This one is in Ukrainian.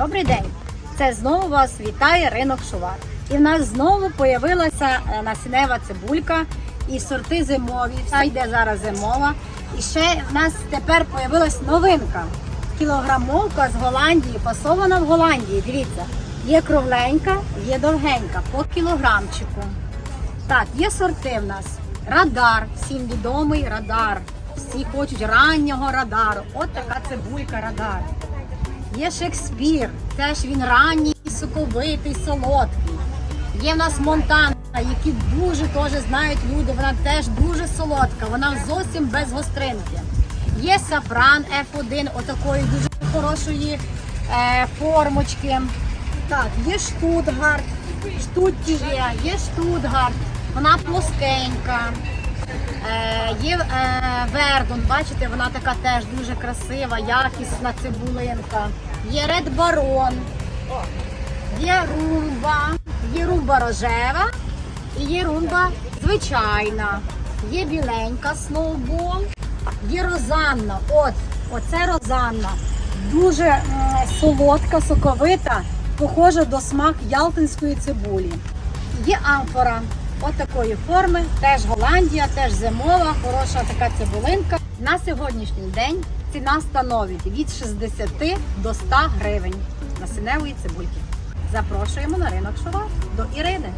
Добрий день! Це знову вас вітає ринок Шувар. І в нас знову появилася е, насінева цибулька і сорти зимові. Вся йде зараз зимова. І ще в нас тепер появилась новинка. Кілограмовка з Голландії, фасована в Голландії. Дивіться, є кругленька, є довгенька по кілограмчику. Так, є сорти в нас. Радар, всім відомий радар. Всі хочуть раннього радару. От така цибулька радар. Є Шекспір, теж він ранній, соковитий, солодкий. Є в нас Монтана, які дуже теж знають люди. Вона теж дуже солодка, вона зовсім без гостринки. Є сафран F1, отакої дуже хорошої е, формочки. Так, є Штутгарт, Штутті є, є Штутгарт, вона плоскенька. Е, є е, Вердон, бачите, вона така теж дуже красива, якісна цибулинка. Є Ред Барон, є румба, є румба рожева і є румба звичайна. Є біленька сноубол, є розанна. От, оце розанна. Дуже м, солодка, соковита, похожа до смак ялтинської цибулі. Є амфора. От такої форми, теж Голландія, теж зимова, хороша така цибулинка. На сьогоднішній день ціна становить від 60 до 100 гривень насінневої цибульки. Запрошуємо на ринок Шова до Ірини.